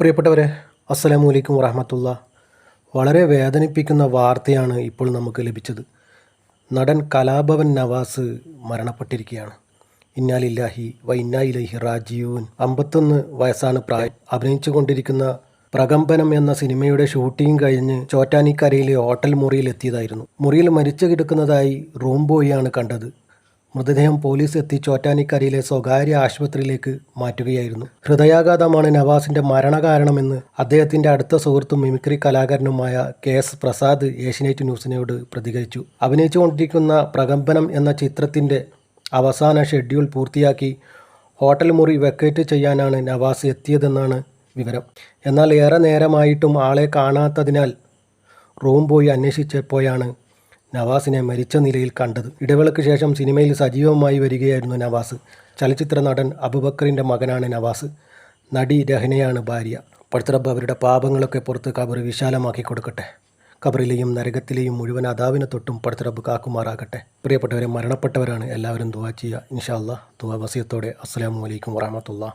പ്രിയപ്പെട്ടവരെ അസ്സലാമു അലൈക്കും വറഹമത്തുള്ള. വളരെ വേദനിപ്പിക്കുന്ന വാർത്തയാണ് ഇപ്പോൾ നമുക്ക് ലഭിച്ചത്. നടൻ കലാഭവൻ നവാസ് മരണപ്പെട്ടിരിക്കുകയാണ്. ഇന്നാലില്ലാഹി വ ഇന്നായിലഹി റാജീവൻ അമ്പത്തൊന്ന് വയസ്സാണ് പ്രായം. അഭിനയിച്ചുകൊണ്ടിരിക്കുന്ന പ്രകമ്പനം എന്ന സിനിമയുടെ ഷൂട്ടിംഗ് കഴിഞ്ഞ് ചോറ്റാനിക്കരയിലെ ഹോട്ടൽ മുറിയിൽ എത്തിയതായിരുന്നു മുറിയിൽ മരിച്ചു കിടക്കുന്നതായി റൂം ബോയിയാണ് കണ്ടത്. മൃതദേഹം പോലീസ് എത്തി ചോറ്റാനിക്കരയിലെ സ്വകാര്യ ആശുപത്രിയിലേക്ക് മാറ്റുകയായിരുന്നു. ഹൃദയാഘാതമാണ് നവാസിന്റെ മരണകാരണമെന്ന് അദ്ദേഹത്തിന്റെ അടുത്ത സുഹൃത്തും മിമിക്രി കലാകാരനുമായ കെ എസ് പ്രസാദ് ഏഷ്യനെറ്റ് ന്യൂസിനോട് പ്രതികരിച്ചു. അഭിനയിച്ചുകൊണ്ടിരിക്കുന്ന പ്രകമ്പനം എന്ന ചിത്രത്തിന്റെ അവസാന ഷെഡ്യൂൾ പൂർത്തിയാക്കി ഹോട്ടൽ മുറി വെക്കേറ്റ് ചെയ്യാനാണ് നവാസ് എത്തിയതെന്നാണ് വിവരം. എന്നാൽ ഏറെ നേരമായിട്ടും ആളെ കാണാത്തതിനാൽ റൂം പോയി അന്വേഷിച്ചപ്പോഴാണ് നവാസിനെ മരിച്ച നിലയിൽ കണ്ടത്. ഇടവേളയ്ക്ക് ശേഷം സിനിമയിൽ സജീവമായി വരികയായിരുന്നു നവാസ്. ചലച്ചിത്ര നടൻ അബുബക്കറിന്റെ മകനാണ് നവാസ്. നടി രഹനയാണ് ഭാര്യ. പടുത്തറബ് അവരുടെ പാപങ്ങളൊക്കെ പുറത്ത് കബർ വിശാലമാക്കി കൊടുക്കട്ടെ. കബറിലെയും നരകത്തിലെയും മുഴുവൻ അതാവിനെ തൊട്ടും പടുത്തറബ് കാക്കുമാറാകട്ടെ. പ്രിയപ്പെട്ടവരെ മരണപ്പെട്ടവരാണ് എല്ലാവരും ദുവാ ചെയ്യുക. ഇൻഷാ അല്ലാ ദുവാ വസിയത്തോടെ. അസ്സാം വലൈക്കും വറഹമത്തുള്ള